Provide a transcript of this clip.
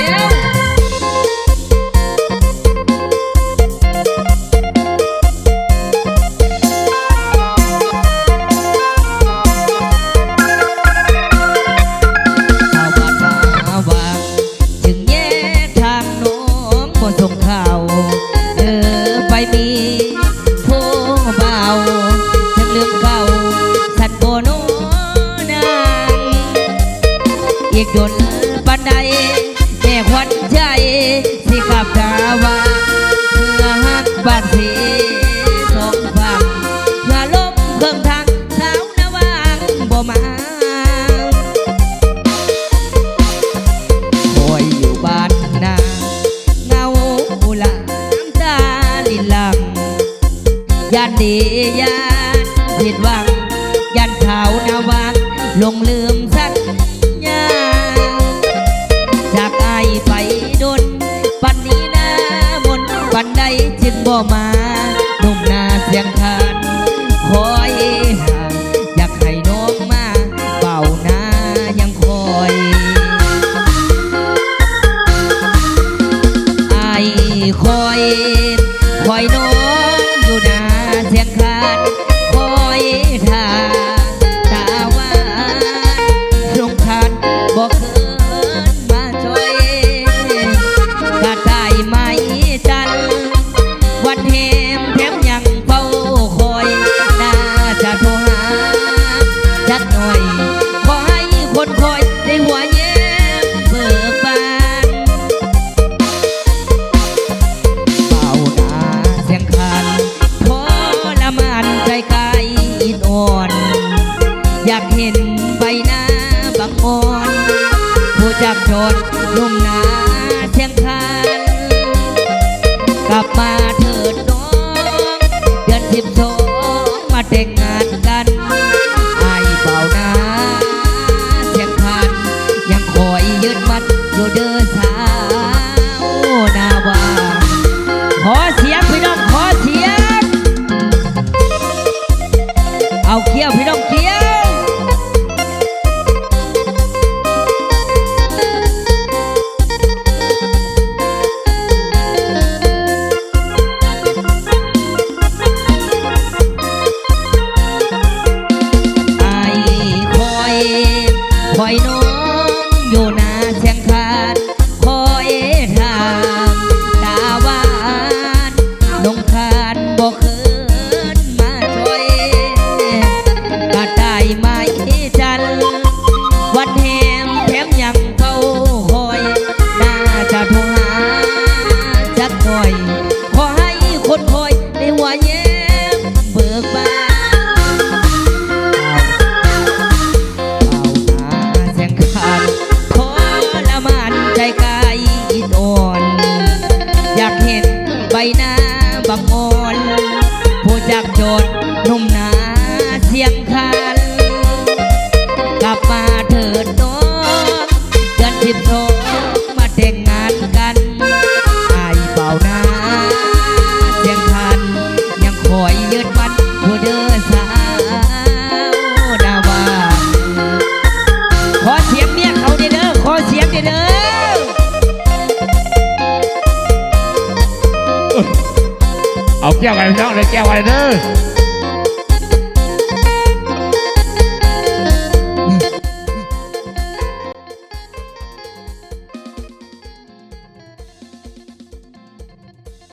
Yeah. ยันดียันผิดหวัง ยันเขาหนาวาลงลืมสัญญาจากไอไปดนปันนี้นามนปันใดจึงบ่มาหนุ่มนาเสียงทานคอยห่างอยากให้น้มาเป่านายังคอยไอคอยคอยน้องอยู่นา Adrián. จากโจรลุ่มนาเชียงคานกลับมาเถิดน้อง เดือนสิบสองมาแต่งงานกันไอ้เบานาเชียงคานยังคอยยืดมัดอยู่เดินสา เอาแก้วกันน้องเลยแก้วกันเด้อ